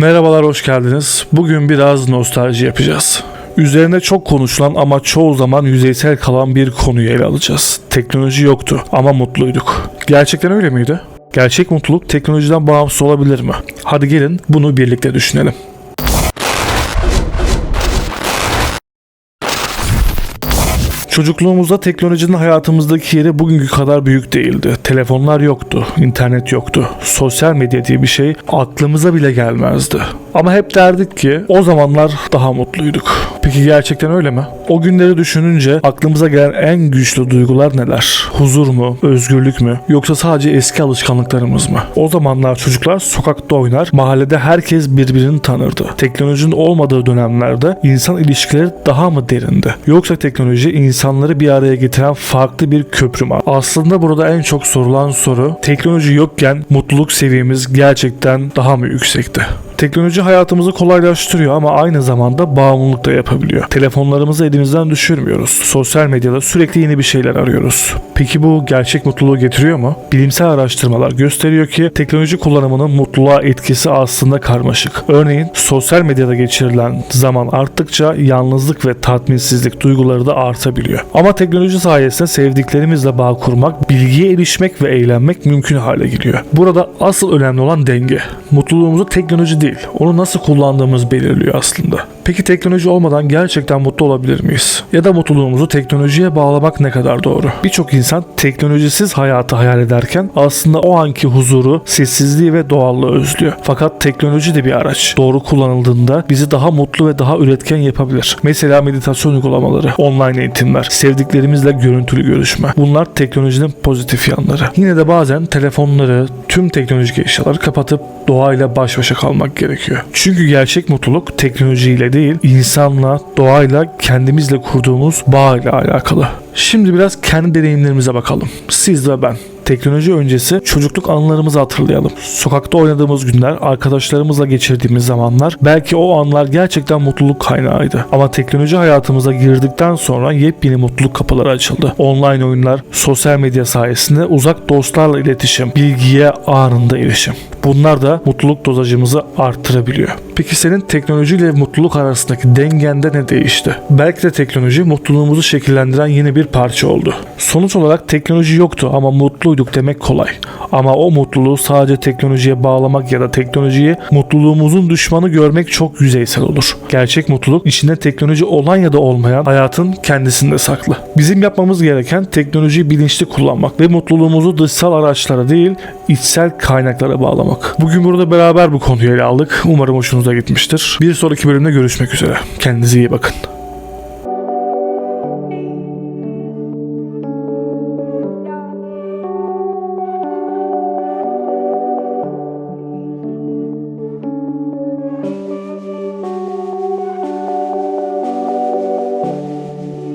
Merhabalar, hoş geldiniz. Bugün biraz nostalji yapacağız. Üzerine çok konuşulan ama çoğu zaman yüzeysel kalan bir konuyu ele alacağız. Teknoloji yoktu ama mutluyduk. Gerçekten öyle miydi? Gerçek mutluluk teknolojiden bağımsız olabilir mi? Hadi gelin bunu birlikte düşünelim. Çocukluğumuzda teknolojinin hayatımızdaki yeri bugünkü kadar büyük değildi. Telefonlar yoktu, internet yoktu. Sosyal medya diye bir şey aklımıza bile gelmezdi. Ama hep derdik ki o zamanlar daha mutluyduk. Peki gerçekten öyle mi? O günleri düşününce aklımıza gelen en güçlü duygular neler? Huzur mu, özgürlük mü, yoksa sadece eski alışkanlıklarımız mı? O zamanlar çocuklar sokakta oynar, mahallede herkes birbirini tanırdı. Teknolojinin olmadığı dönemlerde insan ilişkileri daha mı derindi? Yoksa teknoloji insanları bir araya getiren farklı bir köprü mü? Aslında burada en çok sorulan soru teknoloji yokken mutluluk seviyemiz gerçekten daha mı yüksekti? Teknoloji hayatımızı kolaylaştırıyor ama aynı zamanda bağımlılık da yapabiliyor. Telefonlarımızı elimizden düşürmüyoruz. Sosyal medyada sürekli yeni bir şeyler arıyoruz. Peki bu gerçek mutluluğu getiriyor mu? Bilimsel araştırmalar gösteriyor ki teknoloji kullanımının mutluluğa etkisi aslında karmaşık. Örneğin sosyal medyada geçirilen zaman arttıkça yalnızlık ve tatminsizlik duyguları da artabiliyor. Ama teknoloji sayesinde sevdiklerimizle bağ kurmak, bilgiye erişmek ve eğlenmek mümkün hale geliyor. Burada asıl önemli olan denge. Mutluluğumuzu teknoloji değil, onu nasıl kullandığımız belirliyor aslında. Peki teknoloji olmadan gerçekten mutlu olabilir miyiz? Ya da mutluluğumuzu teknolojiye bağlamak ne kadar doğru? Birçok insan teknolojisiz hayatı hayal ederken aslında o anki huzuru, sessizliği ve doğallığı özlüyor. Fakat teknoloji de bir araç. Doğru kullanıldığında bizi daha mutlu ve daha üretken yapabilir. Mesela meditasyon uygulamaları, online eğitimler, sevdiklerimizle görüntülü görüşme. Bunlar teknolojinin pozitif yanları. Yine de bazen telefonları, tüm teknolojik eşyaları kapatıp doğayla baş başa kalmak gerekiyor. Çünkü gerçek mutluluk teknolojiyle değil, insanla, doğayla, kendimizle kurduğumuz bağ ile alakalı. Şimdi biraz kendi deneyimlerimize bakalım. Siz ve ben. Teknoloji öncesi çocukluk anılarımızı hatırlayalım. Sokakta oynadığımız günler, arkadaşlarımızla geçirdiğimiz zamanlar, belki o anlar gerçekten mutluluk kaynağıydı. Ama teknoloji hayatımıza girdikten sonra yepyeni mutluluk kapıları açıldı. Online oyunlar, sosyal medya sayesinde uzak dostlarla iletişim, bilgiye anında erişim. Bunlar da mutluluk dozajımızı arttırabiliyor. Peki senin teknolojiyle mutluluk arasındaki dengende ne değişti? Belki de teknoloji mutluluğumuzu şekillendiren yeni bir parça oldu. Sonuç olarak teknoloji yoktu ama mutluyduk demek kolay. Ama o mutluluğu sadece teknolojiye bağlamak ya da teknolojiyi mutluluğumuzun düşmanı görmek çok yüzeysel olur. Gerçek mutluluk içinde teknoloji olan ya da olmayan hayatın kendisinde saklı. Bizim yapmamız gereken teknolojiyi bilinçli kullanmak ve mutluluğumuzu dışsal araçlara değil içsel kaynaklara bağlamak. Bugün burada beraber bu konuyu ele aldık. Umarım hoşunuza gitmiştir. Bir sonraki bölümde görüşmek üzere. Kendinize iyi bakın.